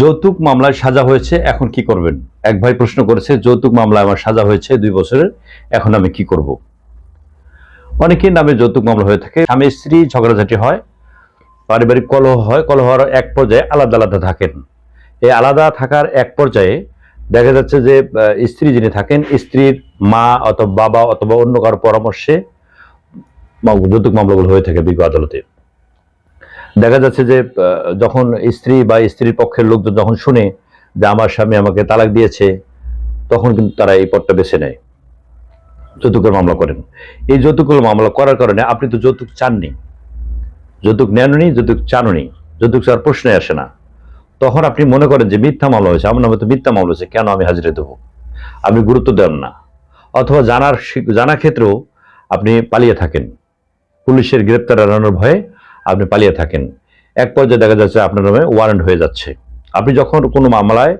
যৌতুক মামলায় সাজা হয়েছে, এখন কি করবেন? এক ভাই প্রশ্ন করেছে, যৌতুক মামলায় আমার সাজা হয়েছে দুই বছরের, এখন আমি কি করব? অনেকের নামে যৌতুক মামলা হয়ে থাকে। স্বামী স্ত্রী ঝগড়াঝাটি হয়, পারিবারিক কলহ হয়, কলহ হওয়ার এক পর্যায়ে আলাদা আলাদা থাকেন। এই আলাদা থাকার এক পর্যায়ে দেখা যাচ্ছে যে স্ত্রী যিনি থাকেন, স্ত্রীর মা অথবা বাবা অথবা অন্য কারও পরামর্শে যৌতুক মামলাগুলো হয়ে থাকে বিজ্ঞ আদালতে। দেখা যাচ্ছে যে যখন স্ত্রী বা স্ত্রীর পক্ষের লোকজন যখন শুনে যে আমার স্বামী আমাকে তালাক দিয়েছে, তখন কিন্তু তারা এই পথটা বেছে নেয়। যৌতুকের মামলা করেন। এই যৌতুকের মামলা করার কারণে আপনি তো যৌতুক চাননি। যৌতুক নেননি, যৌতুক চাননি। যৌতুক চার প্রশ্নে আসে না। তখন আপনি মনে করেন যে মিথ্যা মামলা হয়েছে। আমার নামে তো মিথ্যা মামলা হয়েছে, কেন আমি হাজিরে দেবো? আপনি গুরুত্ব দেন না। অথবা জানার জানা ক্ষেত্রেও আপনি পালিয়ে থাকেন। পুলিশের গ্রেপ্তার এড়ানোর ভয়ে আপনি পালিয়ে থাকেন। এক পর্যায়ে দেখা যাচ্ছে আপনার নামে ওয়ারেন্ট হয়ে যাচ্ছে। আপনি যখন কোনো মামলায়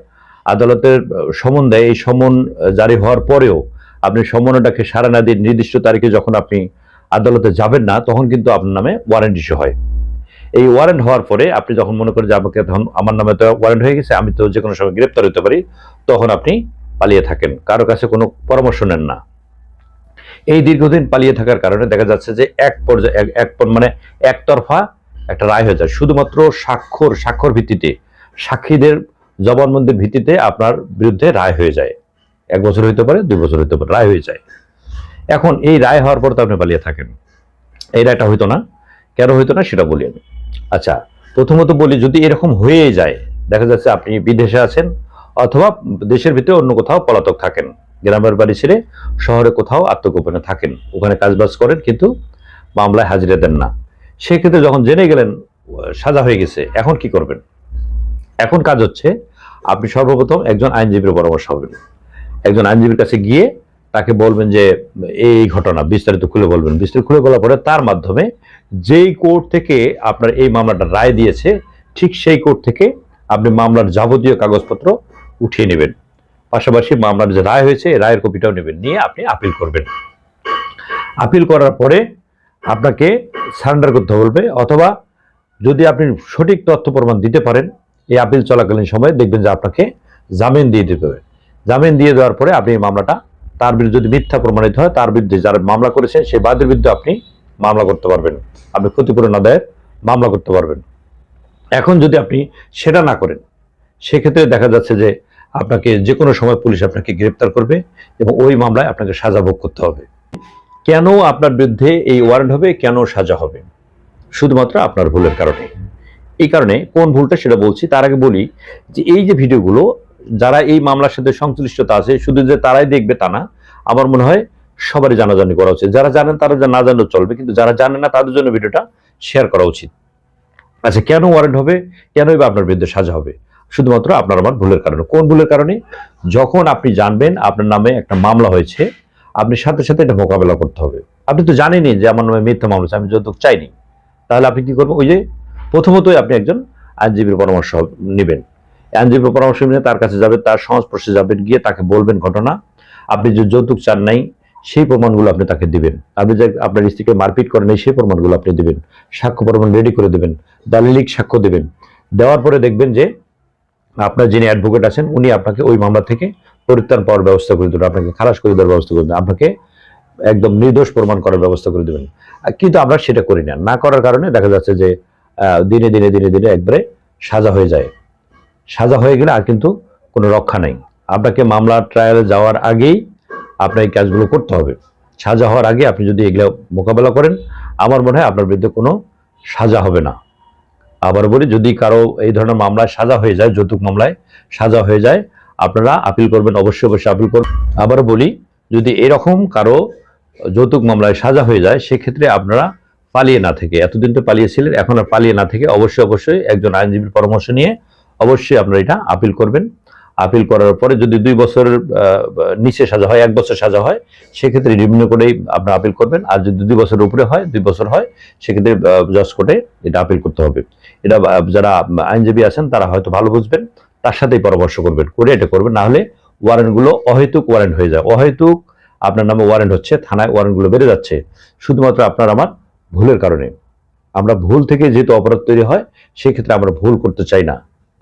আদালতের সমন দেয়, এই সমন জারি হওয়ার পরেও আপনি সমনটাকে সারা না দিয়ে নির্দিষ্ট তারিখে যখন আপনি আদালতে যাবেন না, তখন কিন্তু আপনার নামে ওয়ারেন্ট ইস্যু হয়। এই ওয়ারেন্ট হওয়ার পরে আপনি যখন মনে করেন যে আমাকে তখন আমার নামে তো ওয়ারেন্ট হয়ে গেছে, আমি তো যে কোনো সময় গ্রেপ্তার হতে পারি, তখন আপনি পালিয়ে থাকেন। কারও কাছে কোনো পরামর্শ নেন না। এই দীর্ঘদিন পালিয়ে থাকার কারণে দেখা যাচ্ছে যে এক পর্যায়ে, এক- মানে একতরফা একটা রায় হয়ে যায়। শুধুমাত্র স্বাক্ষর স্বাক্ষর ভিত্তিতে, সাক্ষীদের জবানবন্দির ভিত্তিতে আপনার বিরুদ্ধে রায় হয়ে যায়। এক বছর হইতে পারে, দুই বছর হইতে পারে, রায় হয়ে যায়। এখন এই রায় হওয়ার পর তো আপনি পালিয়ে থাকেন। এই রায়টা হইতো না। কেন হইতো না সেটা বলি আমি। আচ্ছা প্রথমত বলি, যদি এরকম হয়ে যায়, দেখা যাচ্ছে আপনি বিদেশে আছেন অথবা দেশের ভিতরে অন্য কোথাও পলাতক থাকেন গ্রামের বাড়ি ছেড়ে শহরে কোথাও আত্মগোপনে থাকেন। ওখানে কাজবাজ করেন, কিন্তু মামলায় হাজিরা দেন না। সেক্ষেত্রে যখন জেনে গেলেন, সাজা হয়ে গেছে, এখন কি করবেন? এখন কাজ হচ্ছে, আপনি সর্বপ্রথম একজন আইনজীবীর পরামর্শ হবেন। একজন আইনজীবীর কাছে গিয়ে তাকে বলবেন যে, এই ঘটনা, বিস্তারিত খুলে বলবেন। বিস্তারিত খুলে বলার পরে তার মাধ্যমে যেই কোর্ট থেকে আপনার এই মামলাটা রায় দিয়েছে, ঠিক সেই কোর্ট থেকে আপনি মামলার যাবতীয় কাগজপত্র উঠিয়ে নেবেন। পাশাপাশি মামলার যে রায় হয়েছে রায়ের কপিটাও নেবেন, নিয়ে আপনি আপিল করবেন। আপিল করার পরে আপনাকে সারেন্ডার করতে বলবে, অথবা যদি আপনি সঠিক তথ্য প্রমাণ দিতে পারেন, এই আপিল চলাকালীন সময়ে দেখবেন যে আপনাকে জামিন দিয়ে দিতে হবে। জামিন দিয়ে দেওয়ার পরে আপনি এই মামলাটা, তার বিরুদ্ধে যদি মিথ্যা প্রমাণিত হয়, তার বিরুদ্ধে যারা মামলা করেছে, সেই বাদের বিরুদ্ধে আপনি মামলা করতে পারবেন। আপনি ক্ষতিপূরণ আদায়ের মামলা করতে পারবেন। এখন যদি আপনি সেটা না করেন, সেক্ষেত্রে দেখা যাচ্ছে যে আপনাকে যে কোনো সময় পুলিশ আপনাকে গ্রেপ্তার করবে এবং ওই মামলায় আপনাকে সাজা ভোগ করতে হবে। কেন আপনার বিরুদ্ধে এই ওয়ারেন্ট হবে? কেন সাজা হবে? শুধুমাত্র আপনার ভুলের কারণে। এই কারণে কোন ভুলটা সেটা বলছি, তার আগে বলি যে এই যে ভিডিওগুলো, যারা এই মামলার সাথে সংশ্লিষ্টতা আছে, শুধু যে তারাই দেখবে তা না, আমার মনে হয় সবারই জানাজানি করা উচিত। যারা জানেন তারা যা না জানলেও চলবে, কিন্তু যারা জানেন না তাদের জন্য ভিডিওটা শেয়ার করা উচিত। আচ্ছা কেন ওয়ারেন্ট হবে? কেনই বা আপনার বিরুদ্ধে সাজা হবে? শুধুমাত্র আপনার আমার ভুলের কারণে। কোন ভুলের কারণে? যখন আপনি জানবেন আপনার নামে একটা মামলা হয়েছে, আপনি সাথে সাথে এটা মোকাবেলা করতে হবে। আপনি তো জানেনই যে আমার নামে মিথ্যা মামলা হয়েছে, আমি যৌতুক চাইনি। তাহলে আপনি কি করবেন? ওই যে প্রথমতই আপনি একজন আইনজীবীর পরামর্শ নেবেন। আইনজীবীর পরামর্শ নিয়ে তার কাছে যাবেন, তার সংস্পর্শে যাবেন, গিয়ে তাকে বলবেন ঘটনা। আপনি যে যৌতুক চান নাই, সেই প্রমাণগুলো আপনি তাকে দিবেন। আপনি যে আপনার স্ত্রীকে মারপিট করেন সেই প্রমাণগুলো আপনি দিবেন। সাক্ষ্য প্রমাণ রেডি করে দেবেন। দালিলিক সাক্ষ্য দেবেন। দেওয়ার পরে দেখবেন যে আপনার যিনি অ্যাডভোকেট আছেন, উনি আপনাকে ওই মামলা থেকে পরিত্রাণ পাওয়ার ব্যবস্থা করে দেবেন, আপনাকে খালাস করে দেওয়ার ব্যবস্থা করে দেবেন, আপনাকে একদম নির্দোষ প্রমাণ করার ব্যবস্থা করে দেবেন। কিন্তু আমরা সেটা করি না। না করার কারণে দেখা যাচ্ছে যে দিনে দিনে দিনে দিনে একবারে সাজা হয়ে যায়। সাজা হয়ে গেলে আর কিন্তু কোনো রক্ষা নেই। আপনাকে মামলা ট্রায়ালে যাওয়ার আগেই আপনার এই কাজগুলো করতে হবে। সাজা হওয়ার আগে আপনি যদি এগুলো মোকাবেলা করেন, আমার মনে হয় আপনার বিরুদ্ধে কোনো সাজা হবে না। আবার বলি, যদি কারও এই ধরনের মামলায় সাজা হয়ে যায়, যৌতুক মামলায় সাজা হয়ে যায়, আপনারা আপিল করবেন, অবশ্যই অবশ্যই আপিল করবেন আবার বলি, যদি এরকম কারও যৌতুক মামলায় সাজা হয়ে যায়, সেক্ষেত্রে আপনারা পালিয়ে না থেকে, এতদিন তো পালিয়েছিলেন, এখন আর পালিয়ে না থেকে অবশ্যই অবশ্যই একজন আইনজীবীর পরামর্শ নিয়ে অবশ্যই আপনারা এটা আপিল করবেন। আপিল করার পরে যদি দুই বছরের নিচে সাজা হয়, এক বছর সাজা হয়, সেক্ষেত্রে নিম্ন কোর্টেই আপনারা আপিল করবেন। আর যদি দুই বছরের উপরে হয়, দুই বছর হয়, সেক্ষেত্রে জজ কোর্টে এটা আপিল করতে হবে। এটা যারা আইনজীবী আছেন, তারা হয়তো ভালো বুঝবেন। তার সাথেই পরামর্শ করবেন, করে এটা করবেন। না হলে ওয়ারেন্টগুলো অহেতুক ওয়ারেন্ট হয়ে যায়। অহেতুক আপনার নামে ওয়ারেন্ট হচ্ছে, থানায় ওয়ারেন্টগুলো বেড়ে যাচ্ছে। শুধুমাত্র আপনার আমার ভুলের কারণে। আমরা ভুল থেকে যেহেতু অপরাধ তৈরি হয়, সেক্ষেত্রে আমরা ভুল করতে চাই না।